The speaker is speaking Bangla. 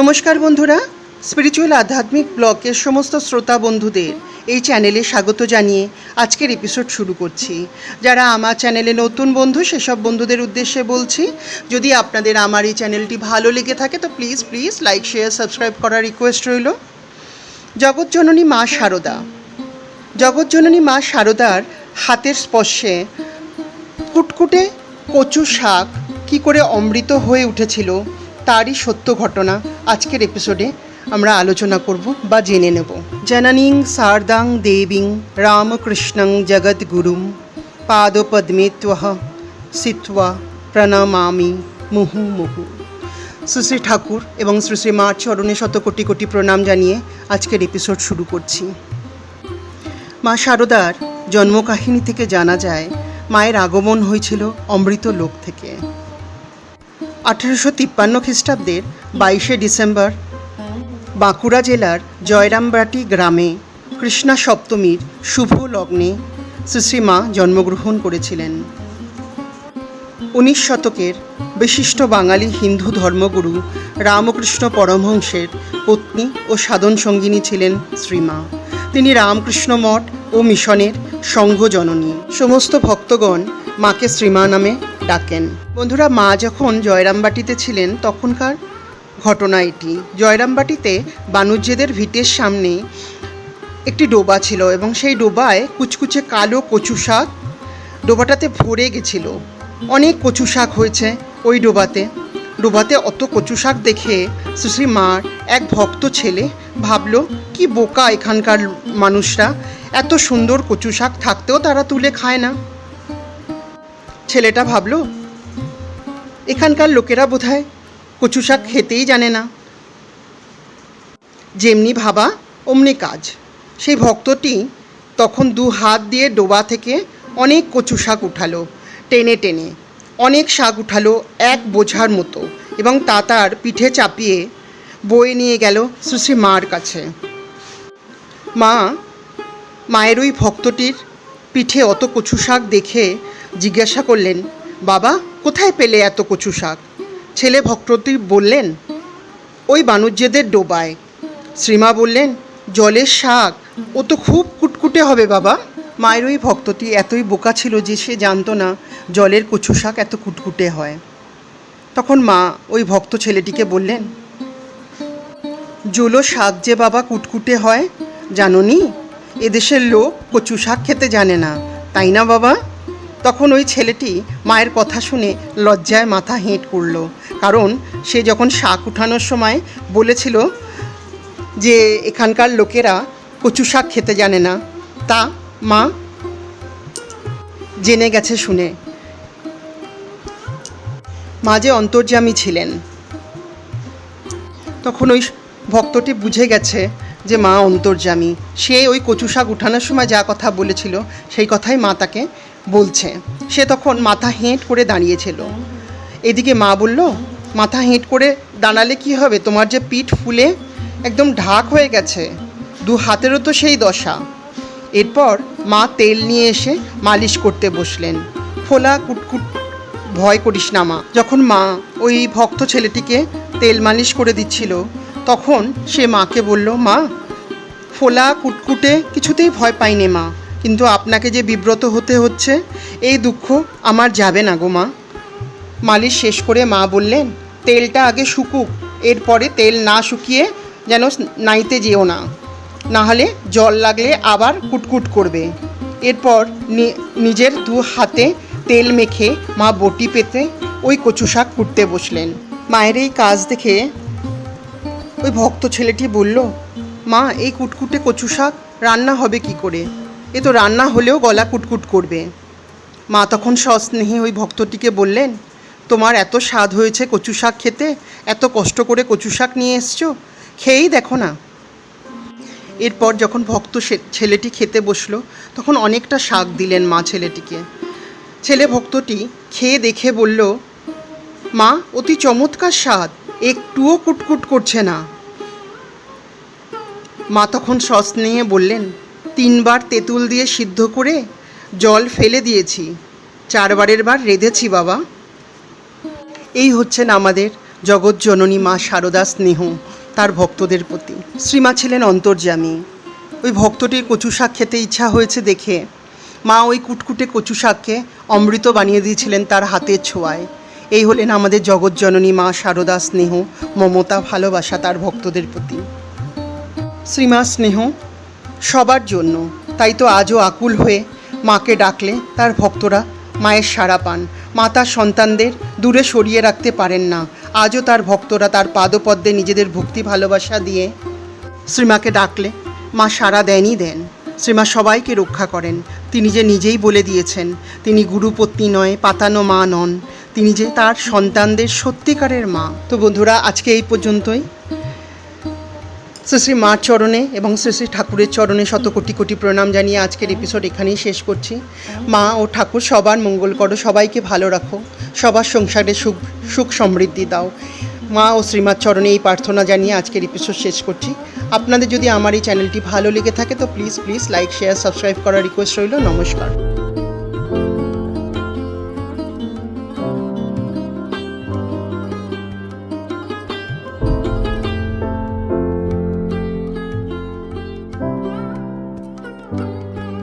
নমস্কার বন্ধুরা। স্পিরিচুয়াল আধ্যাত্মিক ব্লকের সমস্ত শ্রোতা বন্ধুদের এই চ্যানেলে স্বাগত জানিয়ে আজকের এপিসোড শুরু করছি। যারা আমার চ্যানেলে নতুন বন্ধু, সেসব বন্ধুদের উদ্দেশ্যে বলছি, যদি আপনাদের আমার এই চ্যানেলটি ভালো লেগে থাকে, তো please please like share subscribe করার রিকোয়েস্ট রইল। জগৎজননী মা শারদা জগৎজননী মা শারদার হাতের স্পর্শে কুটকুটে কচু শাক কি করে অমৃত হয়ে উঠেছিল, তারই সত্য ঘটনা। আজকের এপিসোডে আমরা আলোচনা করব বা জেনে নেব। জননীং শারদাং দেবীং রামকৃষ্ণং জগদ্গুরুম পাদপদ্মে ত্বহ সিত্বা প্রণমামি মুহু মুহু। শ্রী শ্রী ঠাকুর এবং শ্রী শ্রী মার চরণে শত কোটি কোটি প্রণাম জানিয়ে আজকের এপিসোড শুরু করছি। মা শারদার জন্মকাহিনী থেকে জানা যায়, মায়ের আগমন হয়েছিল অমৃত লোক থেকে। আঠেরোশো তিপ্পান্ন খ্রিস্টাব্দের বাইশে ডিসেম্বর, বাঁকুড়া জেলার জয়রামবাটি গ্রামে কৃষ্ণা সপ্তমীর শুভ লগ্নে শ্রী শ্রী মা জন্মগ্রহণ করেছিলেন। উনিশ শতকের বিশিষ্ট বাঙালি হিন্দু ধর্মগুরু রামকৃষ্ণ পরমহংসের পত্নী ও সাধন সঙ্গিনী ছিলেন শ্রীমা তিনি রামকৃষ্ণ মঠ ও মিশনের সংঘ জননী সমস্ত ভক্তগণ মাকে শ্রীমা নামে ডাকেন। বন্ধুরা, মা যখন জয়রামবাটিতে ছিলেন, তখনকার ঘটনা এটি। জয়রামবাটিতে বাণুজ্যেদের ভিটের সামনে একটি ডোবা ছিল এবং সেই ডোবায় কুচকুচে কালো কচু শাক ডোবাটাতে ভরে গেছিল। অনেক কচু শাক হয়েছে ওই ডোবাতে। ডোবাতে অত কচু শাক দেখে শ্রী মার এক ভক্ত ছেলে ভাবলো, কি বোকা এখানকার মানুষরা। এত সুন্দর কচু শাক থাকতেও তারা তুলে খায় না। ছেলেটা ভাবলো, এখানকার লোকেরা বোধহয় কচু শাক খেতেই জানে না। যেমনি ভাবা, অমনি কাজ। সেই ভক্তটি তখন দু হাত দিয়ে ডোবা থেকে অনেক কচু শাক উঠালো, টেনে টেনে। অনেক শাক উঠালো এক বোঝার মতো এবং তা তার পিঠে চাপিয়ে বয়ে নিয়ে গেল শ্রী মার কাছে। মা, মায়ের ওই ভক্তটির পিঠে অত কচু শাক দেখে জিজ্ঞাসা করলেন, বাবা, কোথায় পেলে এত কচু শাক? ছেলে ভক্তটি বললেন, ওই বাণুজ্যদের ডোবায়। শ্রীমা বললেন, জলের শাক? ও তো খুব কুটকুটে হবে বাবা। মায়ের ওই ভক্তটি এতই বোকা ছিল যে সে জানতো না জলের কচু শাক এত কুটকুটে হয়। তখন মা ওই ভক্ত ছেলেটিকে বললেন, জোলো শাক যে বাবা কুটকুটে হয় জানোনি এদেশের লোক কচু শাক খেতে জানে না, তাই না বাবা? তখন ওই ছেলেটি মায়ের কথা শুনে লজ্জায় মাথা হেঁট করল। কারণ সে যখন শাক উঠানোর সময় বলেছিল যে এখানকার লোকেরা কচু শাক খেতে জানে না, তা মা জেনে গেছে শুনে। মা যে অন্তর্যামী ছিলেন। তখন ওই ভক্তটি বুঝে গেছে যে মা অন্তর্যামী। সে ওই কচু শাক উঠানোর সময় যা কথা বলেছিল, সেই কথাই মা তাকে বলছে। সে তখন মাথা হেঁট করে দাঁড়িয়েছিল। এদিকে মা বলল, মাথা হেঁট করে দাঁড়ালে কি হবে? তোমার যে পিঠ ফুলে একদম ঢাক হয়ে গেছে। দু হাতেরও তো সেই দশা। এরপর মা তেল নিয়ে এসে মালিশ করতে বসলেন। ফোলা কুটকুট, ভয় করিস না মা। যখন মা ওই ভক্ত ছেলেটিকে তেল মালিশ করে দিচ্ছিল, তখন সে মাকে বলল, মা, ফোলা কুটকুটে কিছুতেই ভয় পাইনি মা। কিন্তু আপনাকে যে বিব্রত হতে হচ্ছে, এই দুঃখ আমার যাবে না গো মা। মালিশ শেষ করে মা বললেন, তেলটা আগে শুকুক, এরপরে তেল না শুকিয়ে যেন নাইতে যেও না। নাহলে জল লাগলে আবার কুটকুট করবে। এরপর নিজের দু হাতে তেল মেখে মা বটি পেতে ওই কচু শাক কুটতে বসলেন। মায়ের এই কাজ দেখে ওই ভক্ত ছেলেটি বলল, মা, এই কুটকুটে কচু শাক রান্না হবে কি করে? এ তো রান্না হলেও গলা কুটকুট করবে। মা তখন সস্নেহে ওই ভক্তটিকে বললেন, তোমার এত স্বাদ হয়েছে কচু শাক খেতে, এত কষ্ট করে কচু শাক নিয়ে এসছো, খেয়েই দেখো না। এরপর যখন ভক্ত ছেলেটি খেতে বসল, তখন অনেকটা শাক দিলেন মা ছেলেটিকে। ছেলে ভক্তটি খেয়ে দেখে বলল, মা, অতি চমৎকার স্বাদ, একটুও কুটকুট করছে না। মা তখন সস্নেহে বললেন তিনবার তেঁতুল দিয়ে সিদ্ধ করে জল ফেলে দিয়েছি। চারবারের বার রেঁধেছি, বাবা। এই হচ্ছেন আমাদের জগৎ জননী মা শারদা স্নেহ, তার ভক্তদের প্রতি। শ্রীমা ছিলেন অন্তর্যামী। ওই ভক্তটির কচু শাক খেতে ইচ্ছা হয়েছে দেখে। মা ওই কুটকুটে কচু শাককে অমৃত বানিয়ে দিয়েছিলেন তার হাতের ছোঁয়ায়। এই হলেন আমাদের জগৎ জননী মা শারদা স্নেহ, মমতা ভালোবাসা তার ভক্তদের প্রতি। শ্রীমা স্নেহ সবার জন্য। তাই তো আজও আকুল হয়ে মাকে ডাকলে তার ভক্তরা মায়ের সাড়া পান। মা তার সন্তানদের দূরে সরিয়ে রাখতে পারেন না। আজও তার ভক্তরা তার পাদপদ্মে নিজেদের ভক্তি ভালোবাসা দিয়ে শ্রীমাকে ডাকলে মা সাড়া দেনই দেন। শ্রীমা সবাইকে রক্ষা করেন। তিনি যে নিজেই বলে দিয়েছেন, তিনি গুরুপত্নী নয়, পাতানো মা নন। তিনি যে তার সন্তানদের সত্যিকারের মা। তো বন্ধুরা, আজকে এই পর্যন্তই। শ্রী শ্রী মার চরণে এবং শ্রী শ্রী ঠাকুরের চরণে শত কোটি কোটি প্রণাম জানিয়ে আজকের এপিসোড এখানেই শেষ করছি। মা ও ঠাকুর, সবার মঙ্গল করো, সবাইকে ভালো রাখো, সবার সংসারে সুখ সুখ সমৃদ্ধি দাও। মা ও শ্রীমার চরণে এই প্রার্থনা জানিয়ে আজকের এপিসোড শেষ করছি। আপনাদের যদি আমার এই চ্যানেলটি ভালো লেগে থাকে, তো please please like share subscribe করার রিকোয়েস্ট রইল। নমস্কার।